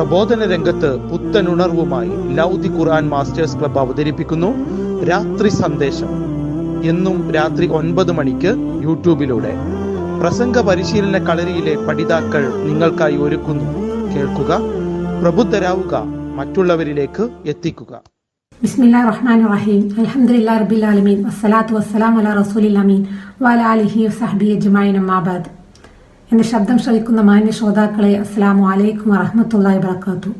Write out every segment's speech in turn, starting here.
പ്രബോധന രംഗത്ത് പുത്തനുണർവുമായി ലൗദി ഖുർആൻ masters club അവതരിപ്പിക്കുന്നു രാത്രി സന്ദേശം. എന്നും രാത്രി ഒൻപത് മണിക്ക് യൂട്യൂബിലൂടെ. പ്രസംഗ പരിശീലന കളരിയിലെ പഠിതാക്കൾ നിങ്ങൾക്കായി ഒരുക്കുന്നു. കേൾക്കുക പ്രബുദ്ധരാവുക മറ്റുള്ളവരിലേക്ക് എത്തിക്കുക. ബിസ്മില്ലാ റഹ്മാൻ റഹീം. അൽഹംദുലില്ലാ റബ്ബിൽ ആലമീൻ. വസ്സലാത്തു വസ്സലാം അലാ റസൂലിൽ അമീൻ. വാലാലിഹി സഹബി അജ്മായിൻ അമ്മാബാദ് എന്റെ ശബ്ദം ശ്രവിക്കുന്ന മാന്യ ശ്രോതാക്കളെ അസ്സലാമു അലൈക്കും വറഹ്മത്തുള്ളാഹി വറക്കാത്തു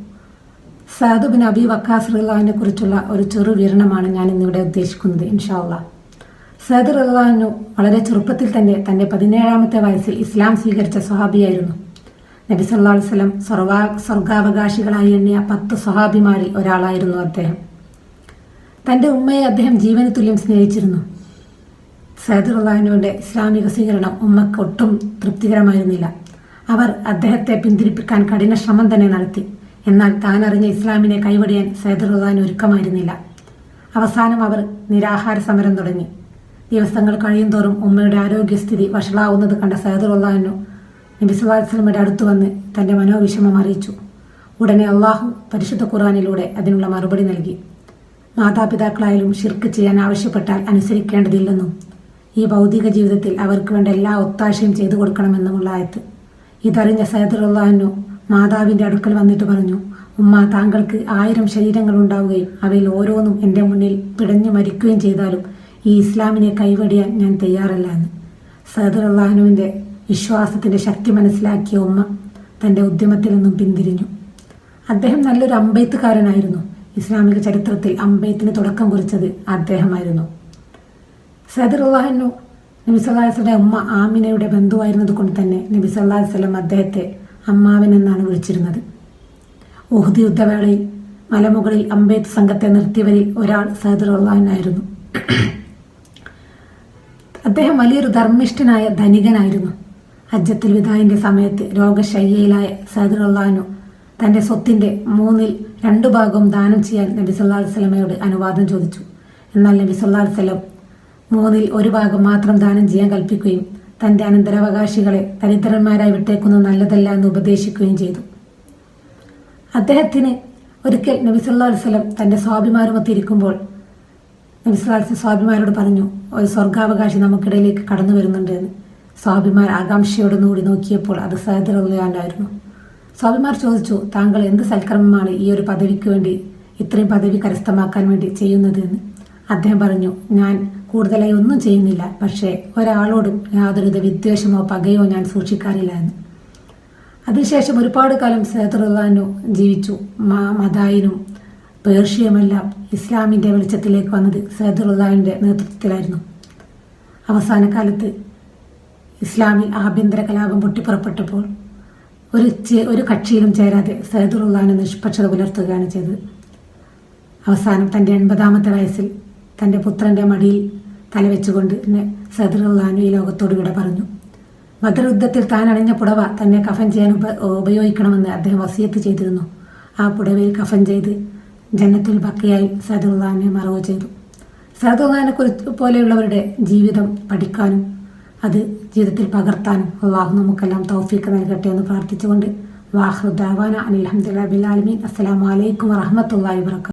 സഅദ് ബിൻ അബി വക്കാസ് റളിയല്ലാഹുവിനെ കുറിച്ചുള്ള ഒരു ചെറു വിവരണമാണ് ഞാൻ ഇന്നിവിടെ ഉദ്ദേശിക്കുന്നത് ഇൻഷാ അള്ളാഹ് സഅദ് റളിയല്ലാഹു വളരെ ചെറുപ്പത്തിൽ തന്നെ തന്റെ പതിനേഴാമത്തെ വയസ്സിൽ ഇസ്ലാം സ്വീകരിച്ച സ്വഹാബിയായിരുന്നു. നബി അലൈഹി വസല്ലം സ്വർവാ സ്വർഗാവകാശികളായി എണ്ണിയ പത്ത് സ്വഹാബിമാരിൽ ഒരാളായിരുന്നു അദ്ദേഹം. തന്റെ ഉമ്മയെ അദ്ദേഹം ജീവന് തുല്യം സ്നേഹിച്ചിരുന്നു. സൈദുറുല്ലാഹിനുവിന്റെ ഇസ്ലാമിക സ്വീകരണം ഉമ്മക്ക് ഒട്ടും തൃപ്തികരമായിരുന്നില്ല. അവർ അദ്ദേഹത്തെ പിന്തിരിപ്പിക്കാൻ കഠിന ശ്രമം തന്നെ നടത്തി. എന്നാൽ താൻ അറിഞ്ഞ ഇസ്ലാമിനെ കൈവടിയാൻ സൈദുറുല്ലാഹിന് ഒരുക്കമായിരുന്നില്ല. അവസാനം അവർ നിരാഹാര സമരം തുടങ്ങി. ദിവസങ്ങൾ കഴിയുന്തോറും ഉമ്മയുടെ ആരോഗ്യസ്ഥിതി വഷളാവുന്നത് കണ്ട സൈദുറുല്ലാഹിനു നബി അടുത്തു വന്ന് തന്റെ മനോവിഷമം അറിയിച്ചു. ഉടനെ അള്ളാഹു പരിശുദ്ധ ഖുറാനിലൂടെ അതിനുള്ള മറുപടി നൽകി. മാതാപിതാക്കളായാലും ഷിർക്ക് ചെയ്യാൻ ആവശ്യപ്പെട്ടാൽ അനുസരിക്കേണ്ടതില്ലെന്നും ഈ ഭൗതിക ജീവിതത്തിൽ അവർക്ക് വേണ്ട എല്ലാ ഒത്താശയും ചെയ്തു കൊടുക്കണമെന്നുമുള്ള ആയത്ത്. ഇതറിഞ്ഞ സൈദുറുള്ളാഹനു മാതാവിന്റെ അടുക്കൽ വന്നിട്ട് പറഞ്ഞു ഉമ്മ താങ്കൾക്ക് ആയിരം ശരീരങ്ങൾ ഉണ്ടാവുകയും അവയിൽ ഓരോന്നും എന്റെ മുന്നിൽ പിടഞ്ഞു മരിക്കുകയും ചെയ്താലും ഈ ഇസ്ലാമിനെ കൈവടിയാൻ ഞാൻ തയ്യാറല്ല എന്ന്. സൈദുറുള്ളാഹനുവിന്റെ വിശ്വാസത്തിന്റെ ശക്തി മനസ്സിലാക്കിയ ഉമ്മ തന്റെ ഉദ്യമത്തിൽ നിന്നും പിന്തിരിഞ്ഞു. അദ്ദേഹം നല്ലൊരു അമ്പെയ്ത്തുകാരനായിരുന്നു. ഇസ്ലാമിക ചരിത്രത്തിൽ അമ്പെയ്ത്തിന് തുടക്കം കുറിച്ചത് അദ്ദേഹമായിരുന്നു. സദറുല്ലാഹനു നബി സല്ലാസ്ലയുടെ ഉമ്മ ആമിനയുടെ ബന്ധുവായിരുന്നത് കൊണ്ട് തന്നെ നബി സല്ലാഹു വല്ലം അദ്ദേഹത്തെ അമ്മാവൻ എന്നാണ് വിളിച്ചിരുന്നത്. ഉഹുദ് യുദ്ധവേളയിൽ മലമുകളിൽ അംബേദ് സംഘത്തെ നിർത്തിയവരിൽ ഒരാൾ സദറുല്ലാഹനായിരുന്നു അദ്ദേഹം വലിയൊരു ധർമ്മിഷ്ഠനായ ധനികനായിരുന്നു. അജ്ജത്തിൽ വിദായിന്റെ സമയത്ത് രോഗശയ്യയിലായ സദറുല്ലാഹനു തന്റെ സ്വത്തിന്റെ മൂന്നിൽ രണ്ടു ഭാഗവും ദാനം ചെയ്യാൻ നബി സല്ലാ വല്ലമയോട് അനുവാദം ചോദിച്ചു. എന്നാൽ നബി സല്ലാ വസ്ലം മൂന്നിൽ ഒരു ഭാഗം മാത്രം ദാനം ചെയ്യാൻ കൽപ്പിക്കുകയും തന്റെ അനന്തരാവകാശികളെ ദരിദ്രന്മാരായി വിട്ടേക്കുന്നത് നല്ലതല്ല എന്ന് ഉപദേശിക്കുകയും ചെയ്തു. അദ്ദേഹത്തിന് ഒരിക്കൽ നബി സല്ലാ വസ്ലം തന്റെ സ്വാഭിമാരുമൊത്ത് ഇരിക്കുമ്പോൾ സ്വാഭിമാരോട് പറഞ്ഞു ഒരു സ്വർഗാവകാശി നമുക്കിടയിലേക്ക് കടന്നു വരുന്നുണ്ട് എന്ന്. സ്വാഭിമാർ ആകാംക്ഷയോട് കൂടി നോക്കിയപ്പോൾ അത് സഹദറുള്ളയാണ്ടായിരുന്നു സ്വാഭിമാർ ചോദിച്ചു താങ്കൾ എന്ത് സൽക്രമമാണ് ഈ ഒരു പദവിക്ക് വേണ്ടി ഇത്രയും പദവി കരസ്ഥമാക്കാൻ വേണ്ടി ചെയ്യുന്നത് എന്ന്? അദ്ദേഹം പറഞ്ഞു ഞാൻ കൂടുതലായി ഒന്നും ചെയ്യുന്നില്ല. പക്ഷേ ഒരാളോടും യാതൊരുവിധ വിദ്വേഷമോ പകയോ ഞാൻ സൂക്ഷിക്കാറില്ല എന്ന്. അതിനുശേഷം ഒരുപാട് കാലം സേതുറുല്ലാനു ജീവിച്ചു. മദായിനും പേർഷ്യയുമെല്ലാം ഇസ്ലാമിന്റെ വെളിച്ചത്തിലേക്ക് വന്നത് സേതുറുല്ലാവിന്റെ നേതൃത്വത്തിലായിരുന്നു. അവസാന കാലത്ത് ഇസ്ലാമിൽ ആഭ്യന്തര കലാപം പൊട്ടിപ്പുറപ്പെട്ടപ്പോൾ ഒരു ഒരു കക്ഷിയിലും ചേരാതെ സൈദുറുള്ളാനെ നിഷ്പക്ഷത പുലർത്തുകയാണ് ചെയ്തത്. അവസാനം തന്റെ എൺപതാമത്തെ വയസ്സിൽ തന്റെ പുത്രന്റെ മടിയിൽ തലവെച്ചുകൊണ്ട് എന്നെ സദറുല്ലാനു ഈ ലോകത്തോട് വിട പറഞ്ഞു. ബദർ യുദ്ധത്തിൽ താൻ അണിഞ്ഞ പുടവ തന്നെ കഫൻ ചെയ്യാൻ ഉപ ഉപയോഗിക്കണമെന്ന് അദ്ദേഹം വസിയത്ത് ചെയ്തിരുന്നു. ആ പുടവയിൽ കഫൻ ചെയ്ത് ജന്നത്തുൽ ബക്കയായി സദറുല്ലാനെ മറവ് ചെയ്തു. സദറുല്ലാനെ കുറിച്ച് പോലെയുള്ളവരുടെ ജീവിതം പഠിക്കാനും അത് ജീവിതത്തിൽ പകർത്താനും അള്ളാഹു നമുക്കെല്ലാം തൗഫീക്ക് നൽകട്ടെ എന്ന് പ്രാർത്ഥിച്ചുകൊണ്ട്. വാഹുദാവാന അനിൽ അഹമ്മദ് ആലമീൻ. അസ്സലാമലൈക്കും വറഹമത്തല്ലാ വാബർക്കാത്തു